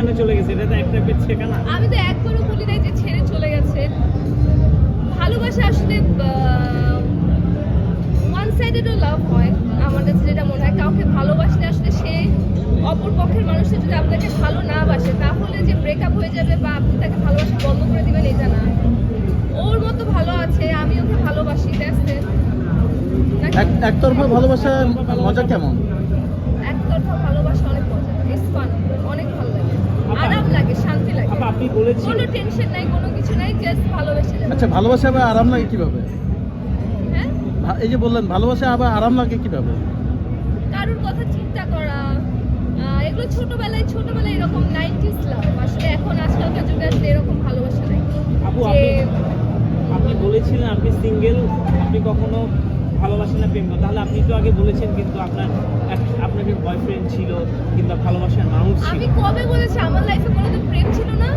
কেন চলে গেছে এটা তো একটা শেখা না আমি তো একবারও বলি নাই যে ছেড়ে চলে গেছে। ভালোবাসা আসলে ওয়ান সাইডেডও লাভ হয় আমার কাছে যেটা মনে হয়। কাউকে ভালোবাসলে আসলে সে অপর পক্ষের মানুষটা যদি আপনাকে ভালো না বাসে তাহলে যে ব্রেকআপ হয়ে যাবে বা আপনি তাকে ভালোবাসা বন্ধ করে দিবেন এটা না। ওর মতো ভালো আছে আমি ওকে ভালোবাসি? এক একতরফা ভালোবাসার মজা কেমন? একতরফা ভালোবাসা অনেক মজা ইটস ফান অনেক ভালো লাগে। আরাম লাগে শান্তি লাগে। আপা আপনি বলেছেন কোনো টেনশন নাই কোনো কিছু নাই জাস্ট ভালোবেসে যাবে। আচ্ছা ভালোবাসা আবার আরাম লাগে কীভাবে? হ্যাঁ? এই যে বললেন ভালোবাসা আবার আরাম লাগে কীভাবে? কারোর কথা চিন্তা করা এগুলো ছোটবেলায় ছোটবেলায় এরকম নাইনটিস লাভ আসলে এখন আজকালকার যুগে আসলে এরকম ভালোবাসা নাই। আপু আপনি আপনি বলেছিলেন আপনি সিঙ্গেল আপনি কখনো ভালোবাসেন না প্রেম। তাহলে আপনি তো আগে বলেছেন কিন্তু আপনার যে বয়ফ্রেন্ড ছিল কিংবা ভালোবাসার মানুষ ছিল। আমি কবে বলেছি? আমার লাইফে কোনোদিন প্রেম ছিল না।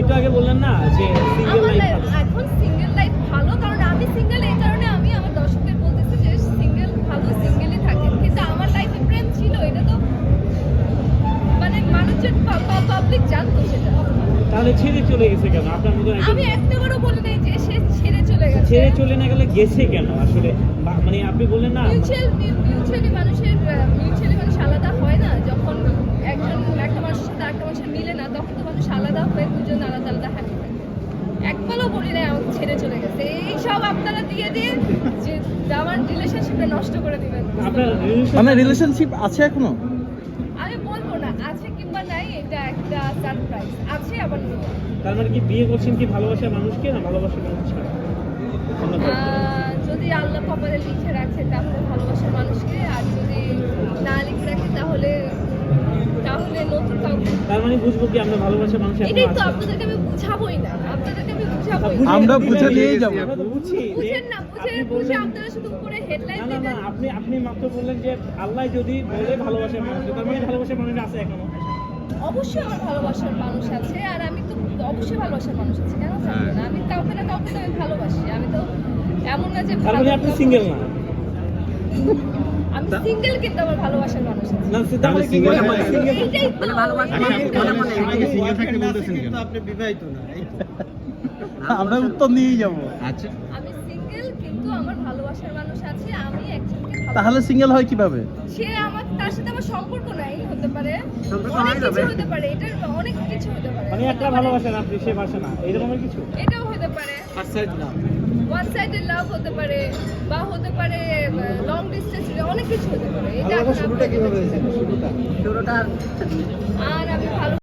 একটু আগে বললেন না যে সিঙ্গেল লাইফ এখন সিঙ্গেল লাইফ ভালো কারণ আমি সিঙ্গেল এই কারণে আমি আমার দর্শকদের বলতেছি যে সিঙ্গেল ভালো সিঙ্গেলই থাকে। কিন্তু আমার লাইফে প্রেম ছিল এটা তো মানে মানুষজন পাবলিক জানতো সেটা। তাহলে ছেড়ে চলে গেছে কেন? আপনার মতো আমি একটাবারও বলি নাই যে সে ছেড়ে চলে গেছে। ছেড়ে চলে না গেলে গেছে কেন? আসলে বা- মানে আপনি বললেন না মিউচুয়াল মিউচুয়ালি মানুষের মিউচুয়ালি মানুষ আলাদা হয় না। যখন একজন একটা মানুষের সাথে একটা মানুষের মিলে না তখন তো মানুষ আলাদা হয়ে দুজন আলাদা আলাদা হ্যাপি থাকে একবারও বলি নাই আমাকে ছেড়ে চলে গেছে। এই সব আপনারা দিয়ে দিয়ে যে আমার রিলেশনশিপটা নষ্ট করে দিবেন। আপনার মানে রিলেশনশিপ আছে এখনও? আমি বলব না আছে কিংবা নাই এটা একটা সারপ্রাইজ আছে আবার নেই তার মানে কি বিয়ে করছেন কি ভালোবাসার মানুষকে না ভালোবাসার মানুষ ছাড়া যদি আল্লাহ কপালে লিখে রাখে তাহলে ভালোবাসার মানুষকে আর যদি না লিখে রাখে তাহলে তাহলে নতুন কাউকে। তার মানে বুঝব কি আমরা ভালোবাসার মানুষ এটাই তো আপনাদেরকে আমি বুঝাবোই না। আপনাদেরকে আমি বুঝাবোই না। বুঝে- আমরা বুঝে বুঝে নিয়ে নিয়েই যাব। যে বুঝেন না বুঝে বুঝে আপনারা শুধু উপরে হেডলাইন না না আপনি আপনি মাত্র বললেন যে আল্লাহ যদি বলে ভালোবাসার মানুষ তার মানে ভালোবাসার মানুষ আছে এখনও। অবশ্যই আমার ভালোবাসার মানুষ আছে আর আমি তো অবশ্যই ভালোবাসার মানুষ আছে কেন থাকবে না। আমি কাউকে না কাউকে তো আমি ভালোবাসি আমি তো এমন না যে তার মানে আপনি সিঙ্গেল না? আমি সিঙ্গেল কিন্তু আমার ভালোবাসার মানুষ আছে। না তার মানে কি single বলে? না। single- এইটাই তো। সিঙ্গেল থাকতে বলতেছেন কেন? আপনি বিবাহিত না আমরা উত্তর নিয়েই যাব। আচ্ছা। আমি সিঙ্গেল কিন্তু আমার ভালোবাসার মানুষ আছে আমি একজনকে তাহলে সিঙ্গেল হয় কীভাবে? সে আমার তার সাথে আমার সম্পর্ক নাই। পারে। অনেক কিছু হতে পারে এটার অনেক কিছু হতে পারে। মানে একটা ভালোবাসেন আপনি সে বাসে না এরকমের কিছু? এটাও হতে পারে। ফার্স্ট সাইড না ওয়ান সাইডেড লাভ হতে পারে বা হতে পারে লং ডিস্টেন্স অনেক কিছু হতে পারে। এটা শুরুটা কীভাবে হয়েছিল? শুরুটা শুরুটা। আর আমি ভালো